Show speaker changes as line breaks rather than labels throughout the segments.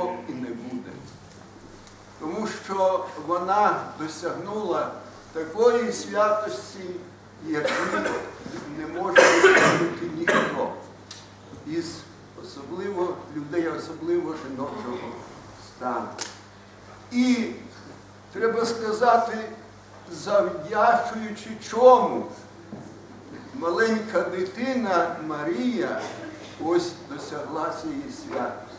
було і не буде. Тому що вона досягнула такої святості, якої не може досягнути ніхто із особливо людей, особливо жіночого стану. І треба сказати, завдячуючи чому маленька дитина Марія ось досягла цієї святості,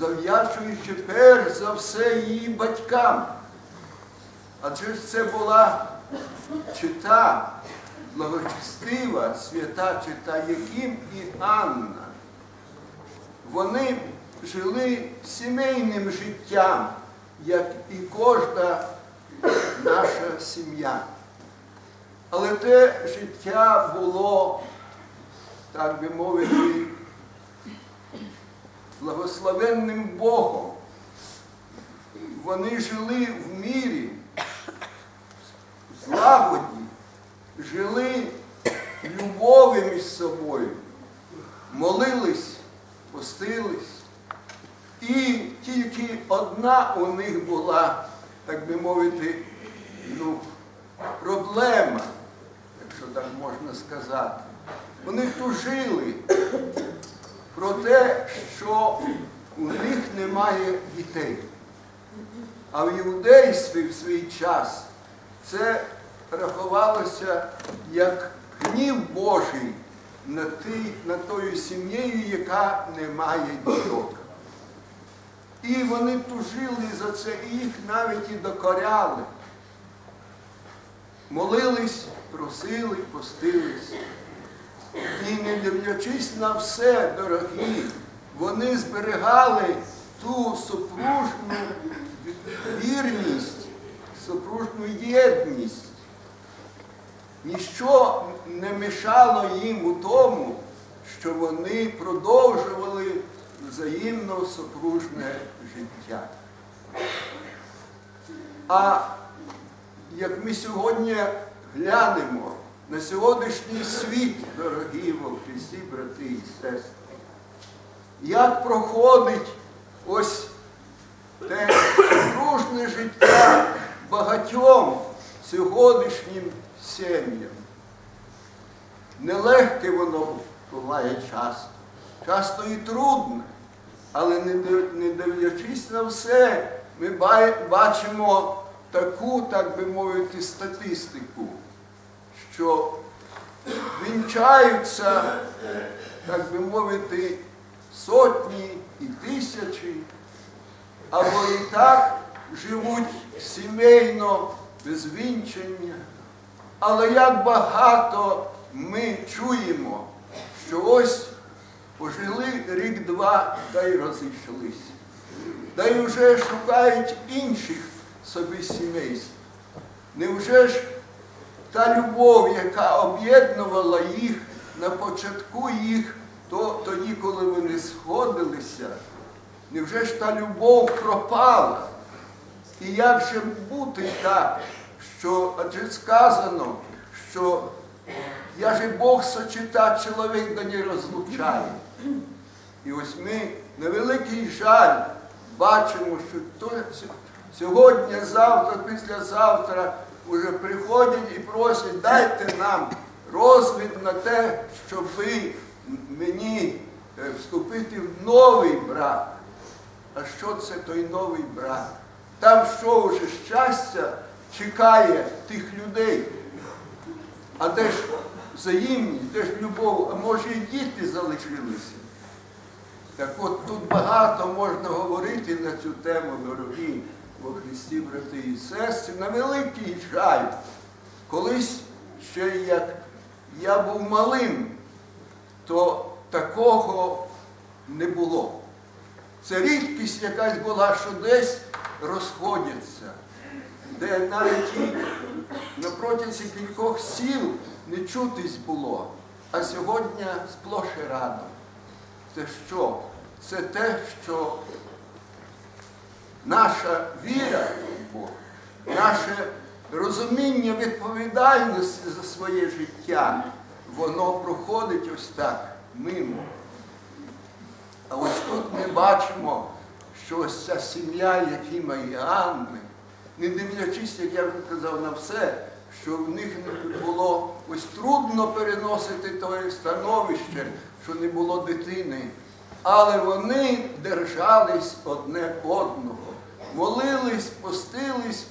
завдячуючи перш за все її батькам. Адже ж це була чита, благочестива, свята чита Яким і Анна. Вони жили сімейним життям, як і кожна наша сім'я. Але те життя було, так би мовити, благословенним Богом. Вони жили в мірі, в злагоді, жили любові між собою, молились, постились. І тільки одна у них була, так би мовити, ну, проблема, якщо так можна сказати. Вони тужили про те, що у них немає дітей. А в іудействі в свій час це рахувалося як гнів Божий над, ті, над тою сім'єю, яка не має діток. І вони тужили за це, і їх навіть і докоряли. Молились, просили, постились. І не дивлячись на все, дорогі, вони зберігали ту супружну вірність, супружну єдність. Ніщо не мішало їм у тому, що вони продовжували взаємно супружне життя. А як ми сьогодні глянемо на сьогоднішній світ, дорогі во Христі, брати і сестри, як проходить ось те супружне життя багатьом сьогоднішнім сім'ям. Нелегке воно буває часто, часто і трудне, але не дивлячись на все, ми бачимо таку, так би мовити, статистику, що вінчаються, так би мовити, сотні і тисячі, або і так живуть сімейно без вінчання. Але як багато ми чуємо, що ось пожили рік-два та й розійшлися. Та й вже шукають інших собі сімейств. Невже ж та любов, яка об'єднувала їх на початку їх, то, тоді, коли вони сходилися, невже ж та любов пропала? І як же бути так, що адже сказано, що я же Бог сочита, чоловік не розлучає. І ось ми на великий жаль бачимо, що сьогодні, завтра, післязавтра вже приходять і просять, дайте нам розвід на те, щоб мені е, вступити в новий брак. А що це той новий брак? Там що вже щастя чекає тих людей? А де ж взаємність, де ж любов, а може і діти залишилися? Так от тут багато можна говорити на цю тему, дорогі во Христі, брати і сестри, на великий жаль. Колись ще як я був малим, то такого не було. Це рідкість якась була, що десь розходяться, де навіть на протязі кількох сіл не чутись було. А сьогодні сплош і радо. Це що? Це те, що наша віра в Бога, наше розуміння відповідальності за своє життя, воно проходить ось так мимо. А ось тут ми бачимо, що ось ця сім'я Якима і Анни, не дивлячись, як я вже казав, на все, що в них не було ось трудно переносити те становище, що не було дитини. Але вони держались одне одного, молились, постились,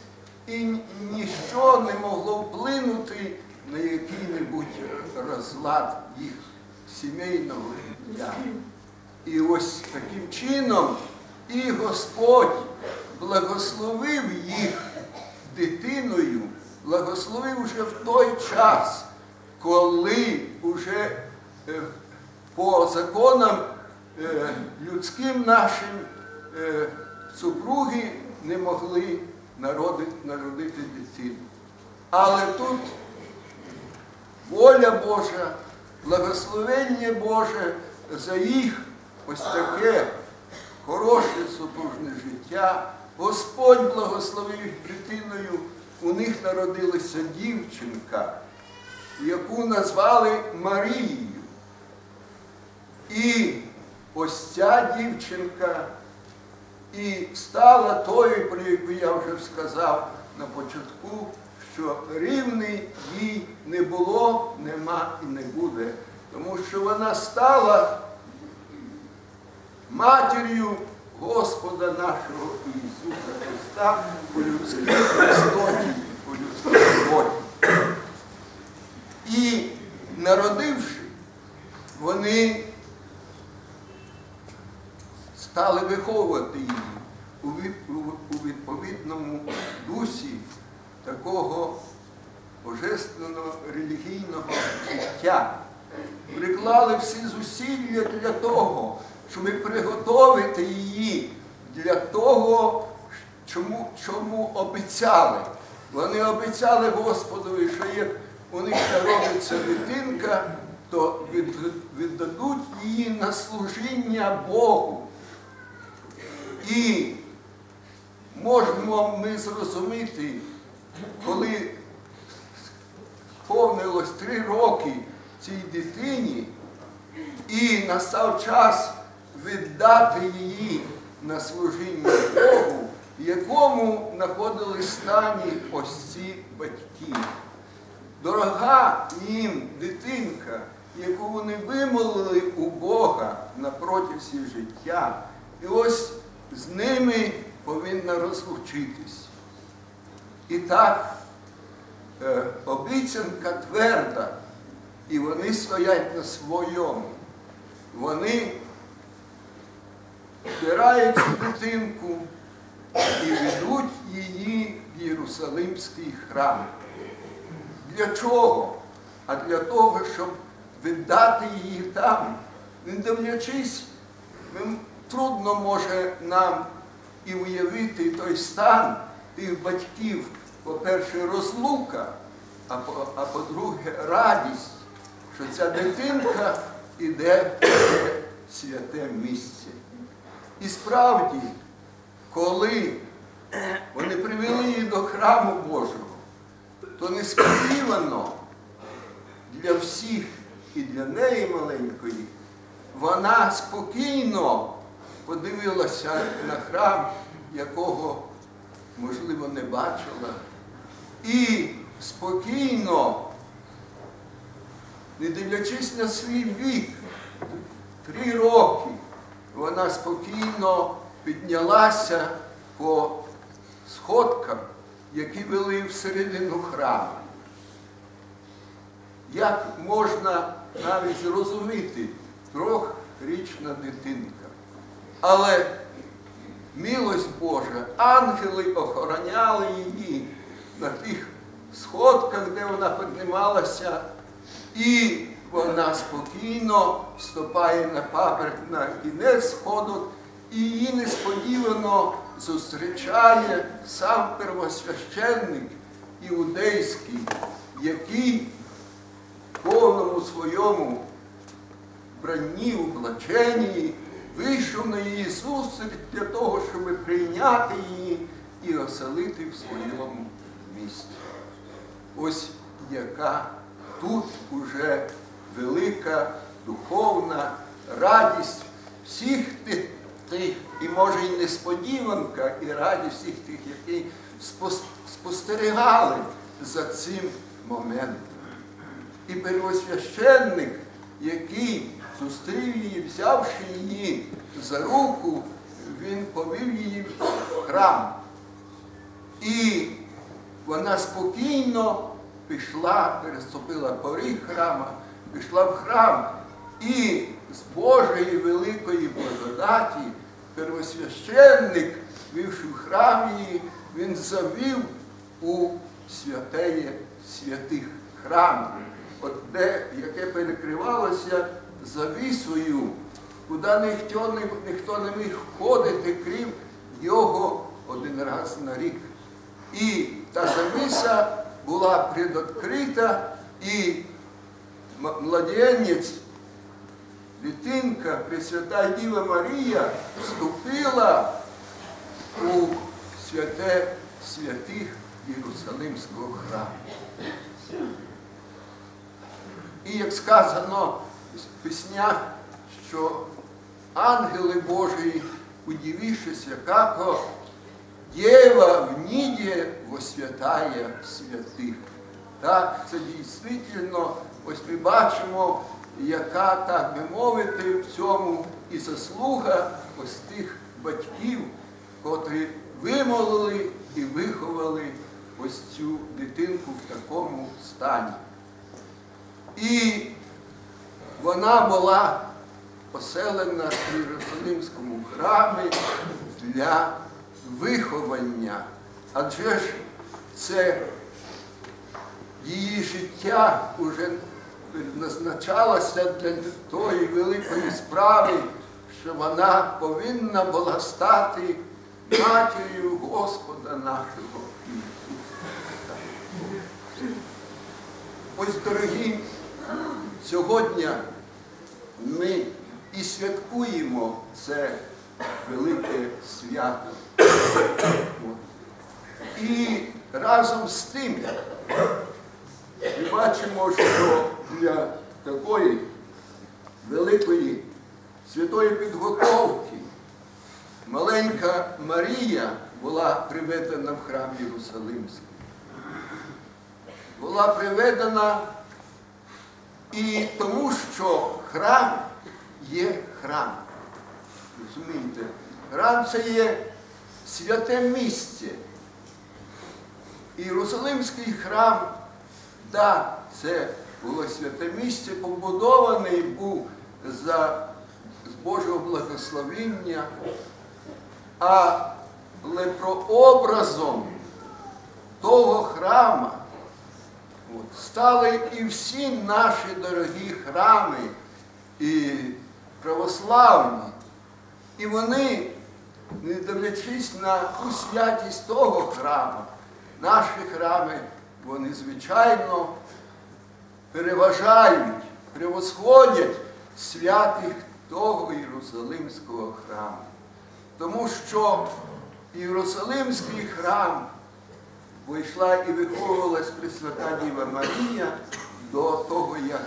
і ніщо не могло вплинути на який-небудь розлад їх сімейного життя. І ось таким чином і Господь благословив їх дитиною, благословив вже в той час, коли вже е, по законам людським нашим е, супруги не могли народити, дитину. Але тут воля Божа, благословення Боже за їх ось таке хороше супружне життя. Господь благословив дитиною, у них народилася дівчинка, яку назвали Марією. І ось ця дівчинка і стала тою, про яку я вже сказав на початку, що рівний їй не було, нема і не буде. Тому що вона стала матір'ю Господа нашого Ісуса Христа по людській істоті, по людській волі. І народивши, вони стали виховувати її у від- у- у відповідному дусі такого божественного релігійного життя. Приклали всі зусилля для того, щоб приготовити її для того, чому, чому обіцяли. Вони обіцяли Господові, що як у них народиться дитинка, то віддадуть її на служіння Богу. І можемо ми зрозуміти, коли сповнилось три роки цій дитині, і настав час віддати її на служіння Богу, в якому знаходились стані ось ці батьки. Дорога їм дитинка, яку вони вимолили у Бога на протязі життя, і ось з ними повинна розлучитись. І так, е, обіцянка тверда, і вони стоять на своєму. Вони збирають цю дитинку і ведуть її в Єрусалимський храм. Для чого? А для того, щоб віддати її там, не дивлячись, ми- трудно може нам і уявити той стан тих батьків, по-перше, розлука, а по- по-друге, радість, що ця дитинка іде в святе місце. І справді, коли вони привели її до храму Божого, то несподівано для всіх і для неї маленької, вона спокійно подивилася на храм, якого, можливо, не бачила, і спокійно, не дивлячись на свій вік, три роки, вона спокійно піднялася по сходкам, які вели всередину храму. Як можна навіть зрозуміти трьохрічна дитинка. Але милость Божа, ангели охороняли її на тих сходках, де вона піднімалася, і вона спокійно ступає на паперть на кінець сходу, і її несподівано зустрічає сам первосвященник іудейський, який в повному своєму вбранні, облаченні, вийшов на її для того, щоб прийняти її і оселити в своєму місті. Ось яка тут уже велика духовна радість всіх тих, тих, і може і несподіванка, і радість всіх тих, які спостерігали за цим моментом. І первосвященник, який зустрів її, взявши її за руку, він повів її в храм. І вона спокійно пішла, переступила поріг храма, пішла в храм. І з Божої великої благодаті первосвященник, вивши в храм її, він завів у святеє святих храм, от де, яке перекривалося завісою, куди ніхто ніхто не міг входити, крім його один раз на рік. І та завіса була предоткрита, і младенець, дитинка, Пресвята Діва Марія, вступила у святе святих Єрусалимського храму. І як сказано в піснях, що ангели Божії, удивившися, како Єва в ніді восвятає святих. Так, це дійсно, ось ми бачимо, яка, так би мовити, в цьому і заслуга ось тих батьків, котрі вимолили і виховали ось цю дитинку в такому стані. І вона була поселена в Єрусалимському храмі для виховання. Адже ж це її життя вже назначалося для тої великої справи, що вона повинна була стати матір'ю Господа нашого Ось, дорогі, сьогодні ми і святкуємо це велике свято. І разом з тим ми бачимо, що для такої великої святої підготовки маленька Марія була приведена в храм Єрусалимський. Була приведена і тому, що храм є храм. Розумієте? Храм це є святе місце. Єрусалимський храм, да, це було святе місце, побудований був за з Божого благословіння, але прообразом того храма стали і всі наші дорогі храми, і православні. І вони, не дивлячись на ту святість того храму, наші храми, вони, звичайно, переважають, превосходять святих того Єрусалимського храму. Тому що Єрусалимський храм вийшла і виховувалась Пресвята Діва Марія до того, як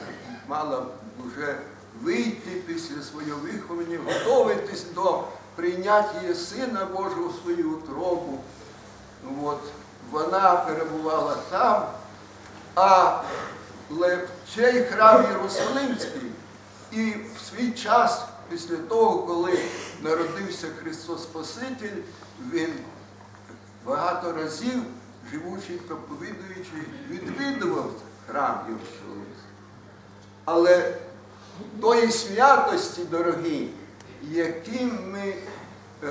мала вже вийти після свого виховання, готуватись до прийняття Сина Божого в свою утробу. От, вона перебувала там, а цей храм Єрусалимський і в свій час, після того, коли народився Христос Спаситель, він багато разів, живучи, проповідуючи, відвідував храм Єрусалимський. Але тої святості, дорогі, яким ми е,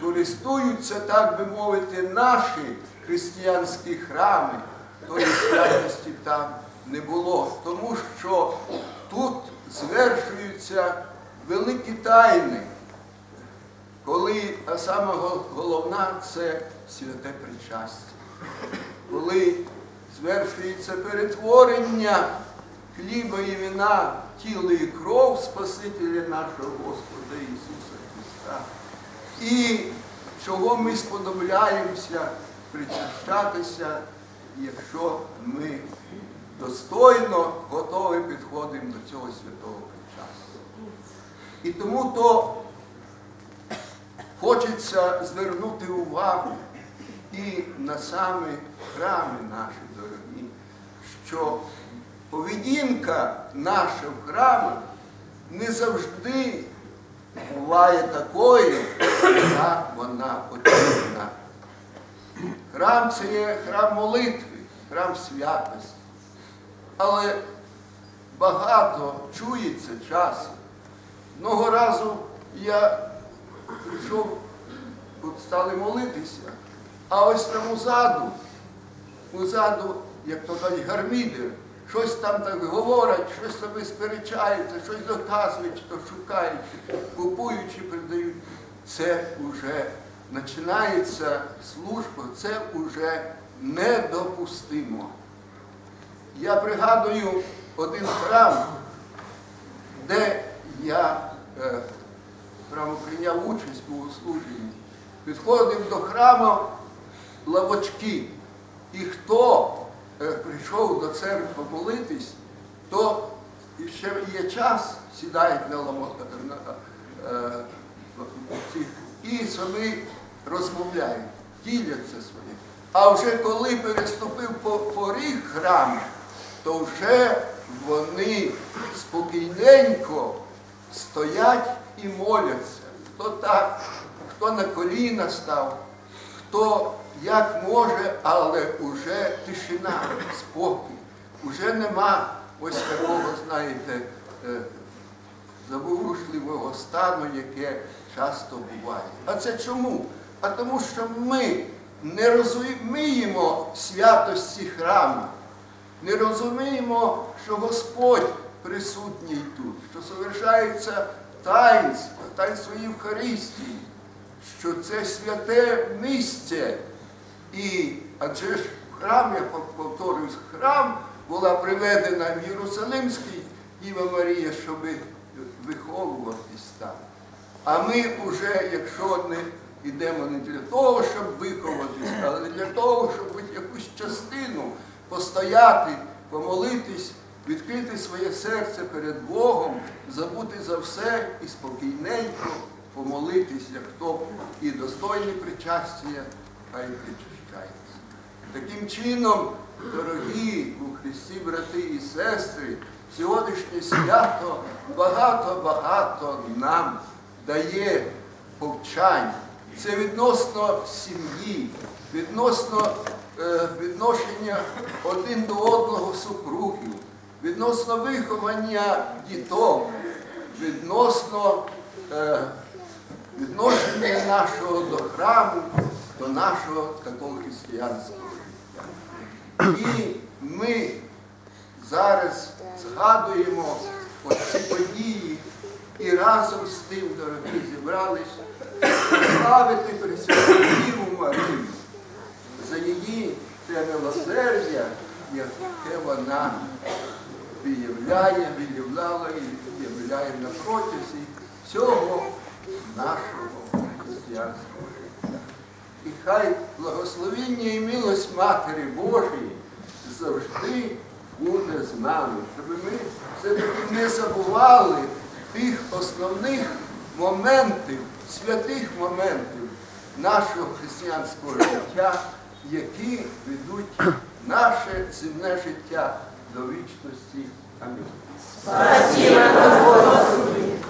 користуються, так би мовити, наші християнські храми, тої святості там не було, тому що тут звершуються великі тайни, коли, саме головна це святе причастя, коли звершується перетворення хліба і вина тіло і кров Спасителя нашого Господа Ісуса Христа. І чого ми сподобляємося причащатися, якщо ми достойно готові підходимо до цього святого причастя. І тому то хочеться звернути увагу і на самі храми наші дорогі, що поведінка наша в храмах не завжди буває такою, яка вона потрібна. Храм це є храм молитви, храм святості. Але багато чується часу. Одного разу я прийшов, тут стали молитися, а ось там узаду, узаду, як то кажуть, гармідер, щось там так говорять, щось собі сперечаються, щось доказують, то шукають, купуючи, передають. Це вже починається служба, це вже недопустимо. Я пригадую один храм, де я е, прямо прийняв участь у служенні. Підходив до храму лавочки. І хто е, прийшов до церкви молитись, то ще є час, сідають на на, е, ці, і самі розмовляють, діляться своїм. А вже коли переступив поріг храму, то вже вони спокійненько стоять і моляться. Хто так, хто на коліна став, хто як може, але вже тишина, спокій. Уже нема ось такого, знаєте, е, заворушливого стану, яке часто буває. А це чому? А тому, що ми не розуміємо святості храму, не розуміємо, що Господь присутній тут, що совершається таїнство, таїнство Євхаристії, що це святе місце. І адже ж храм, я повторюсь, храм була приведена в Єрусалимський Діва Марія, щоб виховуватись там. А ми вже, якщо не йдемо не для того, щоб виховатись, але для того, щоб якусь частину постояти, помолитись, відкрити своє серце перед Богом, забути за все і спокійненько помолитись, як хто і достойне причастя, хай причащається. Таким чином, дорогі у Христі, брати і сестри, сьогоднішнє свято багато-багато нам дає повчань. Це відносно сім'ї, відносно е, відношення один до одного супругів, відносно виховання діток, відносно е, відношення нашого до храму, до нашого такого християнського життя. І ми зараз згадуємо оці події і разом з тим, дорогі, зібрались славити Пресвяту Діву Марію за її те милосердя, яке вона виявляє, виявляла і виявляє на протязі всього нашого християнського життя. І хай благословіння і милость Матері Божої завжди буде з нами, щоб ми все-таки не забували тих основних моментів, святих моментів нашого християнського життя, які ведуть наше земне життя до вічності. Амінь.
Велика Господь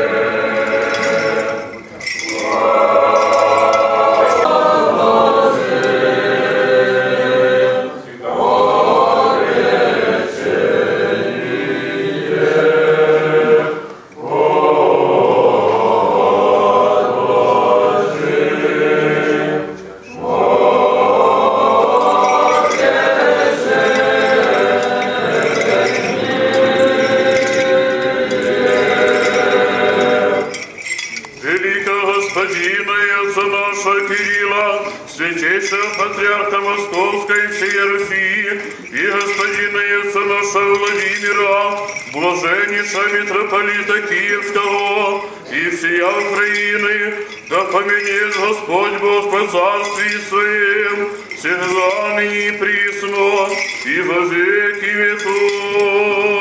Кирилла, святейшего патриарха Московской всей Руси, и господина и нашего Владимира, блаженнейшего митрополита Киевского и всея Украины, да поменет Господь Бог по царстве своем, всегда ныне и присно, и во веки веков.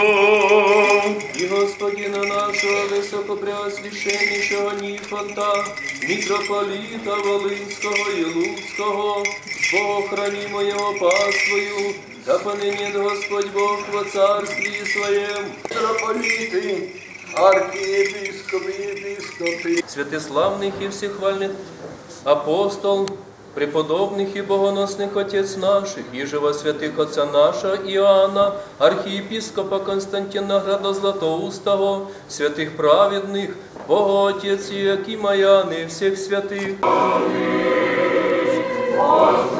Господина нашего високопреосвященнішого Ніфанта, митрополита Волинського і Луцького, Богохранімо його паствою, да понинет Господь Бог во царстві своєм.
Митрополіти, архієпископи, єпископи,
Святиславних і всехвальних апостол, преподобних і богоносних отець наших, і живо святих отця нашого Іоанна, архієпископа Константина Града Златоустого, святих праведних, Боготець Якима Яни, всіх святих. Там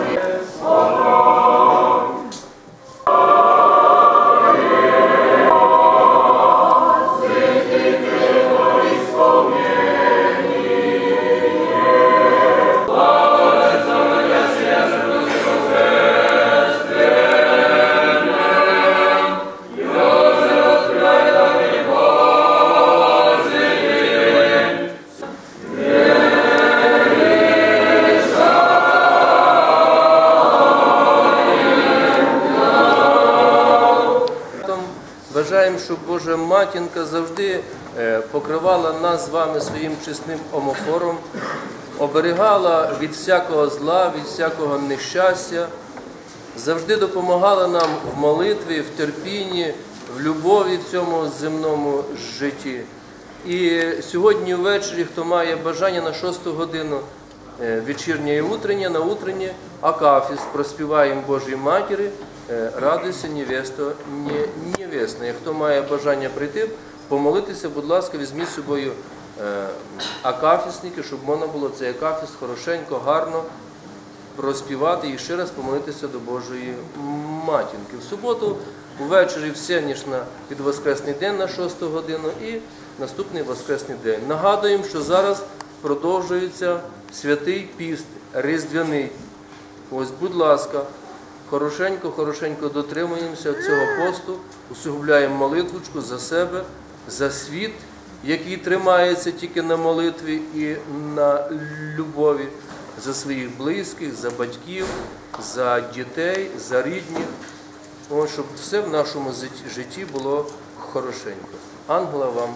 Бажаємо, щоб Божа матінка завжди е, покривала нас з вами своїм чесним омофором, оберігала від всякого зла, від всякого нещастя, завжди допомагала нам в молитві, в терпінні, в любові в цьому земному житті. І сьогодні ввечері, хто має бажання на 6 годину е, вечірнє і утреннє, на утреннє Акафіс проспіваємо Божій Матері, радуйся, невесто, не, невесна. І Хто має бажання прийти, помолитися, будь ласка, візьміть з собою е, акафісники, щоб можна було цей акафіс хорошенько, гарно проспівати і ще раз помолитися до Божої матінки. В суботу увечері всенішна під Воскресний день на 6 годину і наступний Воскресний день. Нагадуємо, що зараз продовжується святий піст, Різдвяний. Ось, будь ласка, хорошенько, хорошенько дотримуємося цього посту, усугубляємо молитвочку за себе, за світ, який тримається тільки на молитві і на любові, за своїх близьких, за батьків, за дітей, за рідних. Ось, щоб все в нашому житті було хорошенько. Ангела вам